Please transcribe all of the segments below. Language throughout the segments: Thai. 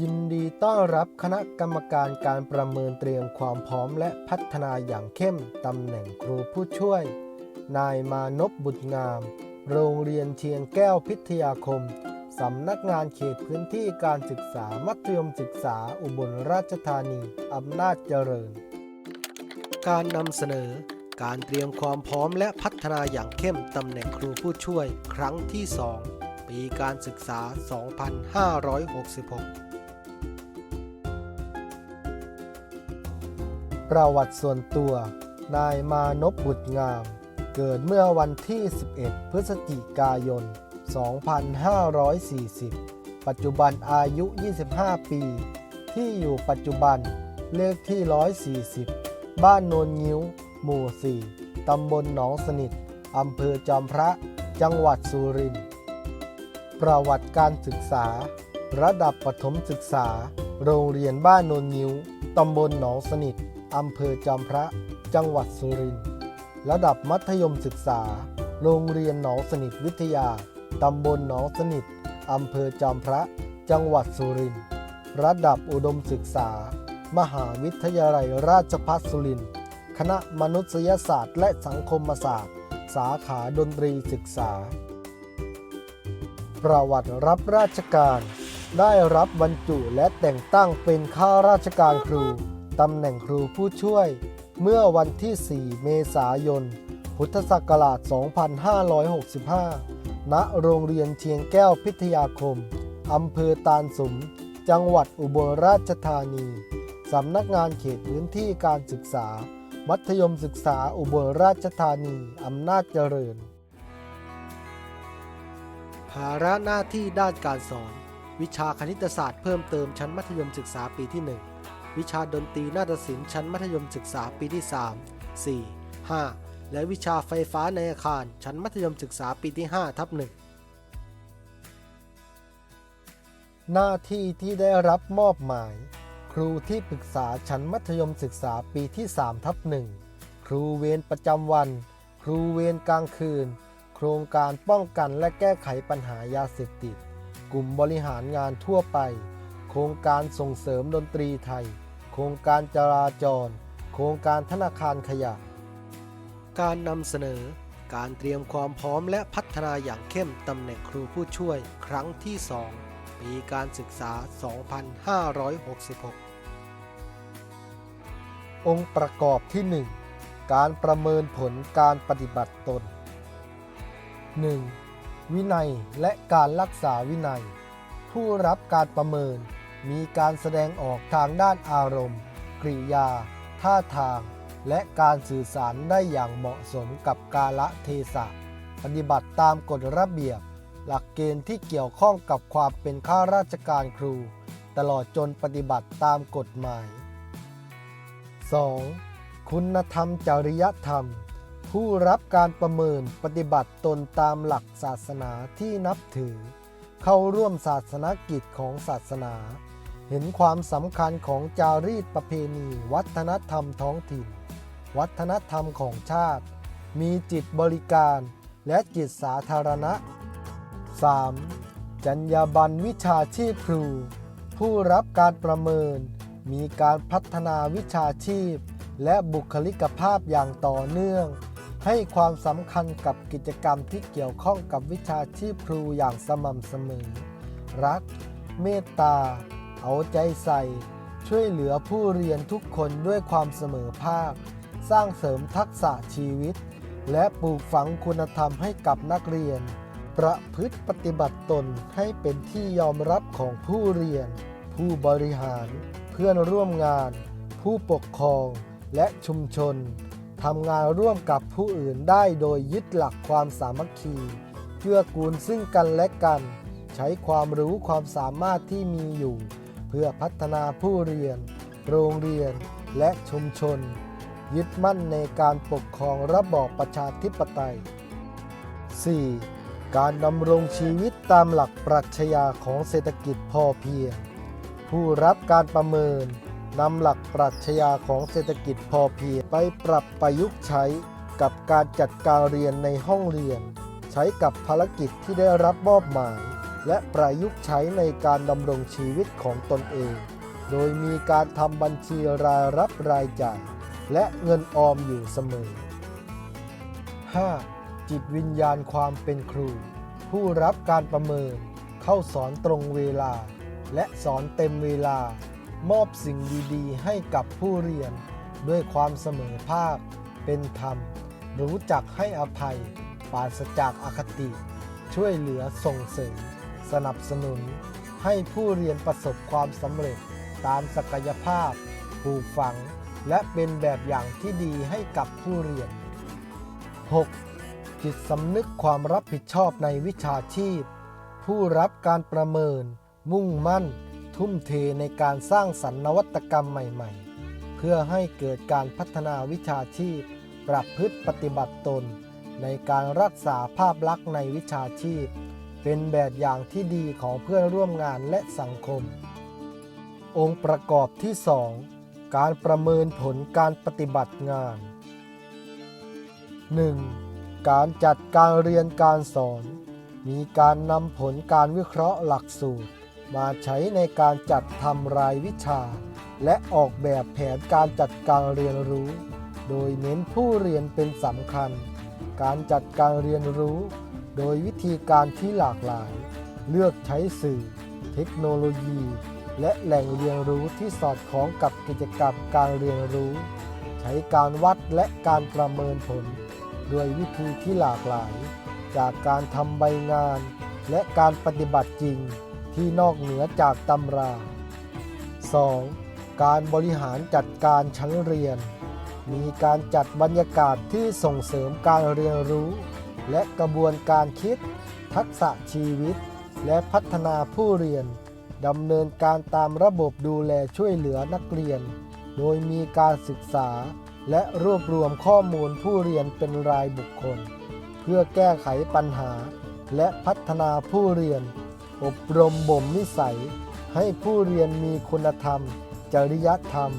ยินดีต้อนรับคณะกรรมการการประเมินเตรียมความพร้อมและพัฒนาอย่างเข้มตำแหน่งครูผู้ช่วย นายมานพบุตรงาม โรงเรียนเชียงแก้วพิทยาคม สำนักงานเขตพื้นที่การศึกษามัธยมศึกษาอุบลราชธานี อำนาจเจริญ การนำเสนอการเตรียมความพร้อมและพัฒนาอย่างเข้มตำแหน่งครูผู้ช่วย ครั้งที่ 2 ปีการศึกษา 2566 ประวัติส่วนตัว นายมานพบุตรงาม เกิดเมื่อวันที่ 11 พฤศจิกายน 2540 ปัจจุบันอายุ 25 ปี ที่อยู่ปัจจุบันเลขที่ 140 บ้านโนนงิ้ว หมู่ 4 ตำบลหนองสนิท อำเภอจอมพระ จังหวัดสุรินทร์ ประวัติการศึกษา ระดับประถมศึกษา โรงเรียนบ้านโนนงิ้ว ตำบลหนองสนิท อำเภอจอมพระ จังหวัดสุรินทร์ระดับมัธยมศึกษา โรงเรียนหนองสนิทวิทยา ตำบลหนองสนิทอำเภอจอมพระ จังหวัดสุรินทร์ระดับอุดมศึกษา มหาวิทยาลัยราชภัฏสุรินทร์คณะมนุษยศาสตร์ และสังคมศาสตร์ สาขาดนตรีศึกษา ประวัติรับราชการ ได้รับบรรจุและแต่งตั้งเป็นข้าราชการครู ตำแหน่งครูผู้ช่วย เมื่อวันที่ 4 เมษายน พุทธศักราช 2565 ณ โรงเรียนเชียงแก้วพิทยาคม อำเภอตาลสุม จังหวัดอุบลราชธานี สำนักงานเขตพื้นที่การศึกษา มัธยมศึกษาอุบลราชธานี อำนาจเจริญ ภาระหน้าที่ด้านการสอน วิชาคณิตศาสตร์เพิ่มเติมชั้นมัธยมศึกษาปีที่ 1 วิชาดนตรีนาฏศิลป์ชั้นมัธยมศึกษาปีที่ 3 4 5 และวิชาไฟฟ้าในอาคารชั้นมัธยมศึกษาปีที่5ทับ1หน้าที่ที่ได้รับมอบหมาย ครูที่ปรึกษาชั้นมัธยมศึกษาปีที่3ทับ1ครูเวรประจำวัน ครูเวรกลางคืน โครงการป้องกันและแก้ไขปัญหายาเสพติด กลุ่มบริหารงานทั่วไป โครงการส่งเสริมดนตรีไทย โครงการจราจร โครงการธนาคารขยะ การนำเสนอ การเตรียมความพร้อมและพัฒนาอย่างเข้มตำแหน่งครูผู้ช่วยครั้งที่ 2 ปีการศึกษา 2566 องค์ประกอบที่ 1 การประเมินผลการปฏิบัติตน 1. วินัยและการรักษาวินัย ผู้รับการประเมิน มีการแสดงออกทางด้านอารมณ์ กริยา ท่าทาง และการสื่อสารได้อย่างเหมาะสมกับกาละเทศะ ปฏิบัติตามกฎระเบียบ หลักเกณฑ์ที่เกี่ยวข้องกับความเป็นข้าราชการครู ตลอดจนปฏิบัติตามกฎหมาย 2. คุณธรรมจริยธรรม ผู้รับการประเมินปฏิบัติตนตามหลักศาสนาที่นับถือ เข้าร่วมศาสนกิจของศาสนา เห็นความสำคัญของจารีตประเพณี วัฒนธรรมท้องถิ่น วัฒนธรรมของชาติ มีจิตบริการและจิตสาธารณะ 3. จรรยาบรรณวิชาชีพครู ผู้รับการประเมิน มีการพัฒนาวิชาชีพ และบุคลิกภาพอย่างต่อเนื่อง ให้ความสำคัญกับกิจกรรมที่เกี่ยวข้องกับวิชาชีพครูอย่างสม่ำเสมอ รัก เมตตา เอาใจใส่ ช่วยเหลือผู้เรียนทุกคนด้วยความเสมอภาค สร้างเสริมทักษะชีวิต และปลูกฝังคุณธรรมให้กับนักเรียน ประพฤติปฏิบัติตนให้เป็นที่ยอมรับของผู้เรียน ผู้บริหาร เพื่อนร่วมงาน ผู้ปกครองและชุมชนทำงานร่วมกับผู้อื่นได้โดยยึดหลักความสามัคคีเพื่อกูลซึ่งกันและกัน ใช้ความรู้ความสามารถที่มีอยู่ พื่อพัฒนาผู้เรียน โรงเรียน และชุมชน ยึดมั่นในการปกครองระบอบประชาธิปไตย 4. การดำรงชีวิตตามหลักปรัชญาของเศรษฐกิจพอเพียง ผู้รับการประเมินนำหลักปรัชญาของเศรษฐกิจพอเพียงไปปรับประยุกต์ใช้กับการจัดการเรียนในห้องเรียน ใช้กับภารกิจที่ได้รับมอบหมาย และประยุกต์ใช้ในการดำรงชีวิตของตนเอง โดยมีการทำบัญชีรายรับรายจ่าย และเงินออมอยู่เสมอ 5. จิตวิญญาณความเป็นครู ผู้รับการประเมิน เข้าสอนตรงเวลา และสอนเต็มเวลา มอบสิ่งดีๆ ให้กับผู้เรียน ด้วยความเสมอภาค เป็นธรรม รู้จักให้อภัย ปราศจากอคติ ช่วยเหลือส่งเสริม สนับสนุนให้ผู้เรียนประสบความสำเร็จตามศักยภาพปลูกฝัง และเป็นแบบอย่างที่ดีให้กับผู้เรียน 6. จิตสำนึกความรับผิดชอบในวิชาชีพ ผู้รับการประเมิน มุ่งมั่น ทุ่มเทในการสร้างสรรค์นวัตกรรมใหม่ ๆ เพื่อให้เกิดการพัฒนาวิชาชีพ ปรับพฤติปฏิบัติตน ในการรักษาภาพลักษณ์ในวิชาชีพ เป็นแบบอย่างที่ดีของเพื่อนร่วมงานและสังคม องค์ประกอบที่ 2 การประเมินผลการปฏิบัติงาน 1. การจัดการเรียนการสอน มีการนำผลการวิเคราะห์หลักสูตร มาใช้ในการจัดทำรายวิชา และออกแบบแผนการจัดการเรียนรู้ โดยเน้นผู้เรียนเป็นสำคัญ การจัดการเรียนรู้ โดยวิธีการที่หลากหลาย เลือกใช้สื่อ เทคโนโลยี และแหล่งเรียนรู้ที่สอดคล้องกับกิจกรรมการเรียนรู้ ใช้การวัดและการประเมินผล ด้วยวิธีที่หลากหลาย จากการทำใบงาน และการปฏิบัติจริงที่นอกเหนือจากตำรา 2. การบริหารจัดการชั้นเรียน มีการจัดบรรยากาศที่ส่งเสริมการเรียนรู้ และกระบวนการคิด ทักษะชีวิต และพัฒนาผู้เรียนดำเนินการตามระบบดูแลช่วยเหลือนักเรียน โดยมีการศึกษา และรวบรวมข้อมูลผู้เรียนเป็นรายบุคคล เพื่อแก้ไขปัญหา และพัฒนาผู้เรียน อบรมบ่มนิสัย ให้ผู้เรียนมีคุณธรรม จริยธรรม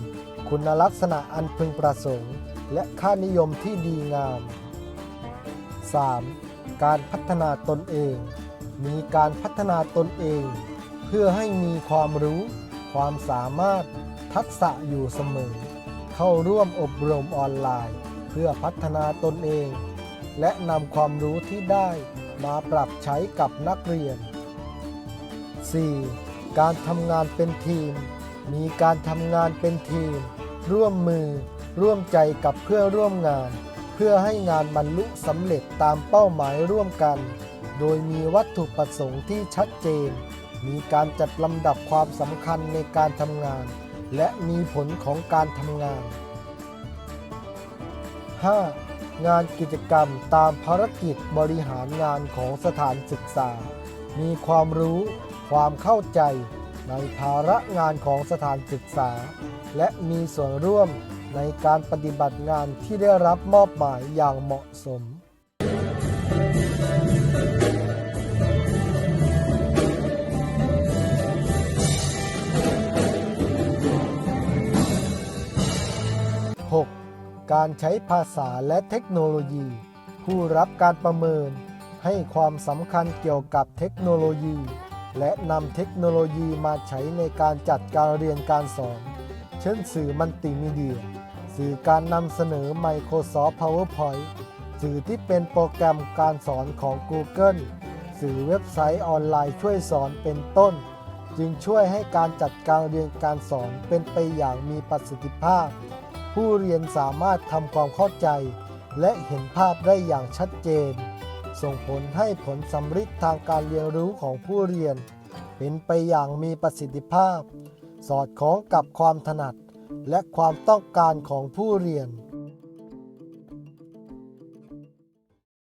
คุณลักษณะอันพึงประสงค์ และค่านิยมที่ดีงาม 3. การพัฒนาตนเอง มีการพัฒนาตนเอง เพื่อให้มีความรู้ ความสามารถทักษะอยู่เสมอ เข้าร่วมอบรมออนไลน์ เพื่อพัฒนาตนเอง และนำความรู้ที่ได้มาปรับใช้กับนักเรียน 4. การทำงานเป็นทีม มีการทำงานเป็นทีม ร่วมมือ ร่วมใจกับเพื่อร่วมงาน เพื่อให้งานบรรลุสำเร็จตามเป้าหมายร่วมกัน โดยมีวัตถุประสงค์ที่ชัดเจน มีการจัดลำดับความสำคัญในการทำงาน และมีผลของการทำงาน 5. งานกิจกรรมตามภารกิจบริหารงานของสถานศึกษา มีความรู้ ความเข้าใจ ในภาระงานของสถานศึกษา และมีส่วนร่วม ในการปฏิบัติงานที่ได้รับมอบหมายอย่างเหมาะสม 6. การใช้ภาษาและเทคโนโลยี ผู้รับการประเมิน ให้ความสำคัญเกี่ยวกับเทคโนโลยี และนำเทคโนโลยีมาใช้ในการจัดการเรียนการสอน เช่นสื่อมัลติมีเดีย สื่อการนำเสนอ Microsoft PowerPoint สื่อที่เป็นโปรแกรมการสอนของ Google สื่อเว็บไซต์ออนไลน์ช่วยสอนเป็นต้น จึงช่วยให้การจัดการเรียนการสอนเป็นไปอย่างมีประสิทธิภาพ ผู้เรียนสามารถทำความเข้าใจ และเห็นภาพได้อย่างชัดเจน ส่งผลให้ผลสำฤทธิ์ทางการเรียนรู้ของผู้เรียน เป็นไปอย่างมีประสิทธิภาพ สอดคล้องกับความถนัด และความต้องการของผู้เรียน